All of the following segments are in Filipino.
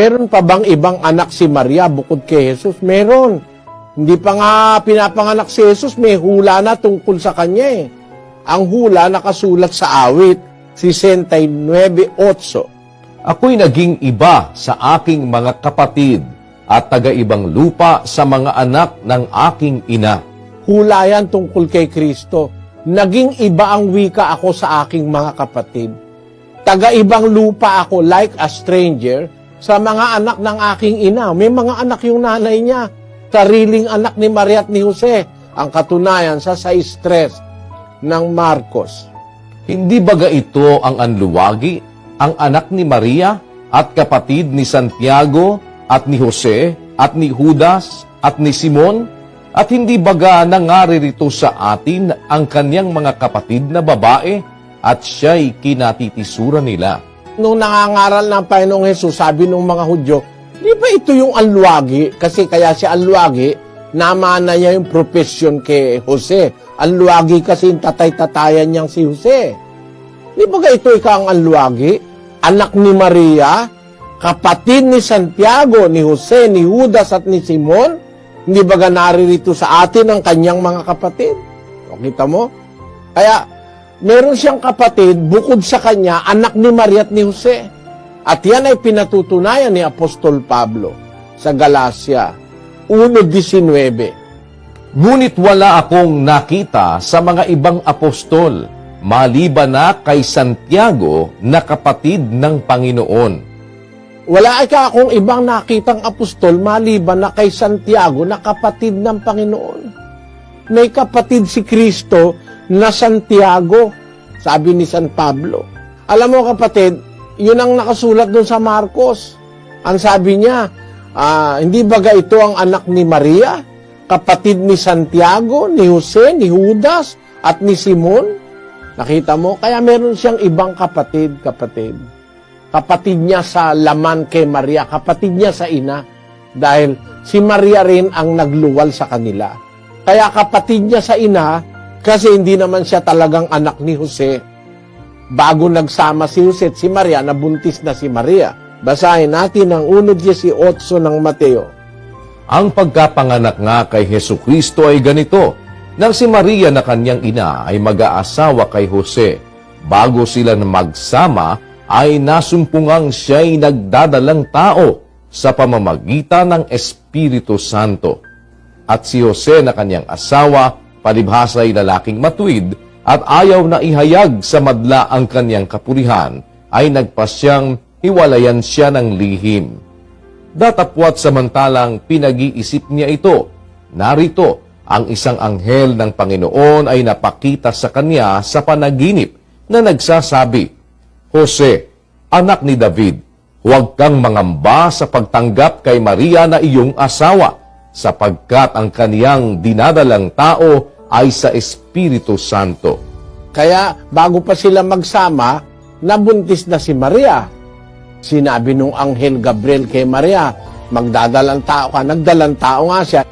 Meron pa bang ibang anak si Maria bukod kay Jesus? Meron. Hindi pa nga pinapanganak si Jesus, may hula na tungkol sa kanya eh. Ang hula nakasulat sa awit, 69.8. Ako'y naging iba sa aking mga kapatid at taga-ibang lupa sa mga anak ng aking ina. Hula yan tungkol kay Kristo. Naging iba ang wika ako sa aking mga kapatid. Taga-ibang lupa ako like a stranger sa mga anak ng aking ina. May mga anak yung nanay niya. Sariling anak ni Maria at ni Jose. Ang katunayan sa sa stress ng Marcos. Hindi baga ito ang anluwagi, ang anak ni Maria at kapatid ni Santiago at ni Jose at ni Judas at ni Simon? At hindi baga nangaririto sa atin ang kanyang mga kapatid na babae at siya'y kinatitisura nila? Nung nangangaral ng Panginoong Hesus, sabi ng mga Hudyo, di ba ito yung alwagi? Kasi kaya si alwagi, namana niya yung profession kay Jose. Alwagi kasi yung tatay-tatayan niyang si Jose. Di ba ito ikaw ang alwagi? Anak ni Maria, kapatid ni Santiago, ni Jose, ni Judas at ni Simon? Hindi ba naririto sa atin ang kanyang mga kapatid? O, kita mo? Kaya, meron siyang kapatid, bukod sa kanya, anak ni Maria at ni Jose. At yan ay pinatutunayan ni Apostol Pablo sa Galacia 1.19. Ngunit wala akong nakita sa mga ibang apostol, maliban na kay Santiago na kapatid ng Panginoon. Wala ka akong ibang nakitang apostol maliban na kay Santiago na kapatid ng Panginoon. May kapatid si Kristo na Santiago, sabi ni San Pablo. Alam mo kapatid, yun ang nakasulat doon sa Marcos. Ang sabi niya, ah, hindi baga ito ang anak ni Maria, kapatid ni Santiago, ni Jose, ni Judas, at ni Simon? Nakita mo? Kaya meron siyang ibang kapatid, kapatid kapatid niya sa laman kay Maria, kapatid niya sa ina, dahil si Maria rin ang nagluwal sa kanila. Kaya kapatid niya sa ina, kasi hindi naman siya talagang anak ni Jose. Bago nagsama si Jose at si Maria, nabuntis na si Maria. Basahin natin ang 1.18 ng Mateo. Ang pagkapanganak nga kay Heso Kristo ay ganito, nang si Maria na kanyang ina ay mag-aasawa kay Jose. Bago sila magsama, ay nasumpungang siya'y nagdadalang tao sa pamamagitan ng Espiritu Santo. At si Jose na kanyang asawa, palibhasa ay lalaking matuwid at ayaw na ihayag sa madla ang kanyang kapurihan, ay nagpasyang hiwalayan siya ng lihim. Datapwat samantalang pinag-iisip niya ito. Narito, ang isang anghel ng Panginoon ay napakita sa kanya sa panaginip na nagsasabi, Jose, anak ni David, huwag kang mangamba sa pagtanggap kay Maria na iyong asawa, sapagkat ang kaniyang dinadalang tao ay sa Espiritu Santo. Kaya bago pa sila magsama, nabuntis na si Maria. Sinabi nung anghel Gabriel kay Maria, magdadalang tao ka. Nagdalang tao nga siya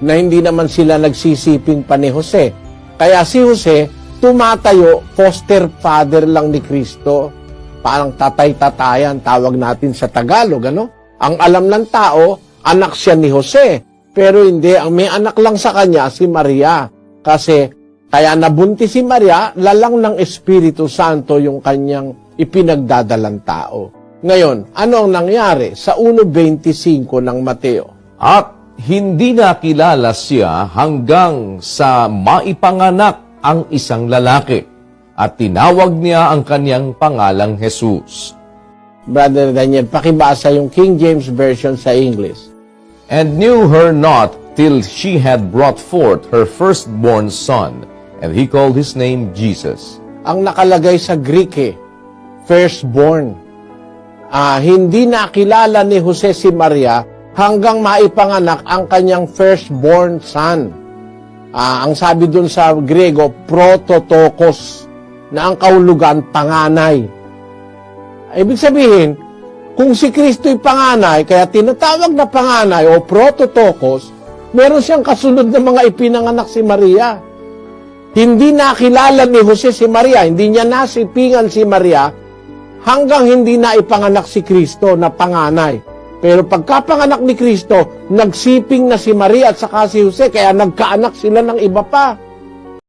na hindi naman sila nagsisiping pa ni Jose. Kaya si Jose, tumatayo, foster father lang ni Kristo. Parang tatay-tatayan, tawag natin sa Tagalog, ano? Ang alam ng tao, anak siya ni Jose. Pero hindi, ang may anak lang sa kanya, si Maria. Kasi, kaya nabuntis si Maria, lalang ng Espiritu Santo yung kanyang ipinagdadalang tao. Ngayon, ano ang nangyari sa 1.25 ng Mateo? At hindi nakilala siya hanggang sa maipanganak ang isang lalaki at tinawag niya ang kanyang pangalang Jesus. Brother Daniel, pakibasa yung King James Version sa English. And knew her not till she had brought forth her firstborn son, and he called his name Jesus. Ang nakalagay sa Greek eh, firstborn. Ah, hindi nakilala ni Jose si Maria hanggang maipanganak ang kanyang firstborn son. Ah, ang sabi dun sa Grego, prototokos, na ang kaulugan panganay. Ibig sabihin, kung si Kristo'y panganay, kaya tinatawag na panganay o prototokos, meron siyang kasunod na mga ipinanganak si Maria. Hindi nakilala ni Jose si Maria, hindi niya nasipingan si Maria hanggang hindi na ipanganak si Kristo na panganay. Pero pagkapanganak ni Kristo, nagsiping na si Maria at saka si Jose, kaya nagkaanak sila ng iba pa.